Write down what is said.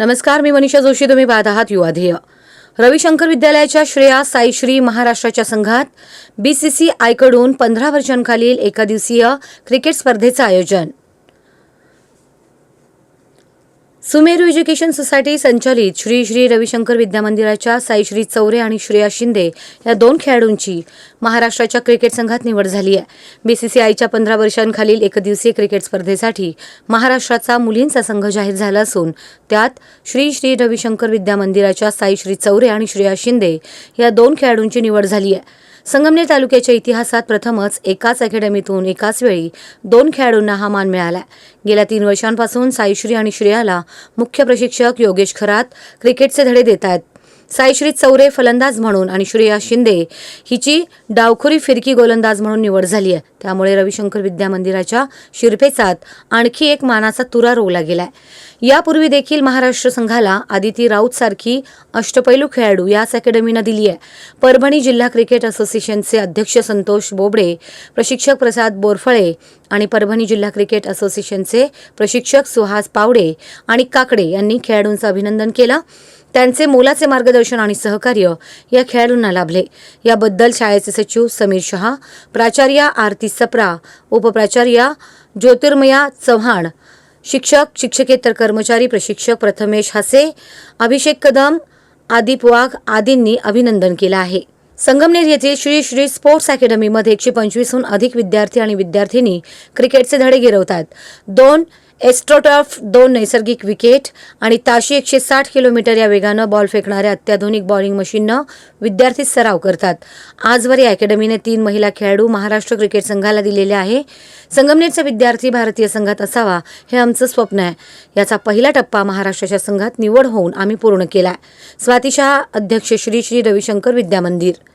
नमस्कार मी मनीषा जोशी. तुम्ही पाहत आहात युवाध्येय रविशंकर विद्यालयाच्या श्रेया साईश्री महाराष्ट्राच्या संघात बी सी सी आयकडून पंधरा वर्षांखालील एकादिवसीय क्रिकेट स्पर्धेचं आयोजन. सुमेरू एज्युकेशन सोसायटी संचालित श्री श्री रविशंकर विद्यामंदिराच्या साईश्री चौरे आणि श्रेया शिंदे या दोन खेळाडूंची महाराष्ट्राच्या क्रिकेट संघात निवड झाली आहे. बीसीसीआयच्या पंधरा वर्षांखालील एकदिवसीय क्रिकेट स्पर्धेसाठी महाराष्ट्राचा मुलींचा संघ जाहीर झाला असून त्यात श्री श्री रविशंकर विद्यामंदिराच्या साईश्री चौरे आणि श्रेया शिंदे या दोन खेळाडूंची निवड झाली आहे. संगमनेर तालुक्याच्या इतिहासात प्रथमच एकाच अकॅडमीतून एकाच वेळी दोन खेळाडूंना हा मान मिळाला. गेल्या तीन वर्षांपासून साईश्री आणि श्रेयाला मुख्य प्रशिक्षक योगेश खरात क्रिकेटचे धडे देत आहेत साईश्री चौरे फलंदाज म्हणून आणि श्रेया शिंदे हिची डावखुरी फिरकी गोलंदाज म्हणून निवड झाली आहे. त्यामुळे रविशंकर विद्या मंदिराच्या शिरपेचात आणखी एक मानाचा तुरा रोवला गेलाय. यापूर्वी देखील महाराष्ट्र संघाला आदिती राऊत सारखी अष्टपैलू खेळाडू याच अकॅडमीनं दिली आहे. परभणी जिल्हा क्रिकेट असोसिएशनचे अध्यक्ष संतोष बोबडे प्रशिक्षक प्रसाद बोरफळे आणि परभणी जिल्हा क्रिकेट असोसिएशनचे प्रशिक्षक सुहास पावडे आणि काकडे यांनी खेळाडूंचं अभिनंदन केलं. त्यांचे मोलाचे मार्गदर्शन आणि सहकार्य या खेळाडूंना लाभले. याबद्दल शाळेचे सचिव समीर शहा प्राचार्या आरती सप्रा उपप्राचार्या ज्योतिर्मया चव्हाण शिक्षक शिक्षकेतर कर्मचारी प्रशिक्षक प्रथमेश हसे अभिषेक कदम आदिप वाघ आदींनी अभिनंदन केलं आहे. संगमनेर येथील श्री श्री स्पोर्ट्स अकॅडमीमध्ये एकशे पंचवीसहून अधिक विद्यार्थी आणि विद्यार्थिनी क्रिकेटचे धडे गिरवतात दोन एस्ट्रोटॉफ दोन नैसर्गिक विकेट आणि ताशी एकशे साठ किलोमीटर या वेगानं बॉल फेकणाऱ्या अत्याधुनिक बॉलिंग मशीननं विद्यार्थी सराव करतात. आजवर या अकॅडमीने तीन महिला खेळाडू महाराष्ट्र क्रिकेट संघाला दिलेले आहे. संगमनेरचा विद्यार्थी भारतीय संघात असावा हे आमचं स्वप्न आहे. याचा पहिला टप्पा महाराष्ट्राच्या संघात निवड होऊन आम्ही पूर्ण केला आहे शहा अध्यक्ष श्री श्री रविशंकर विद्यामंदिर.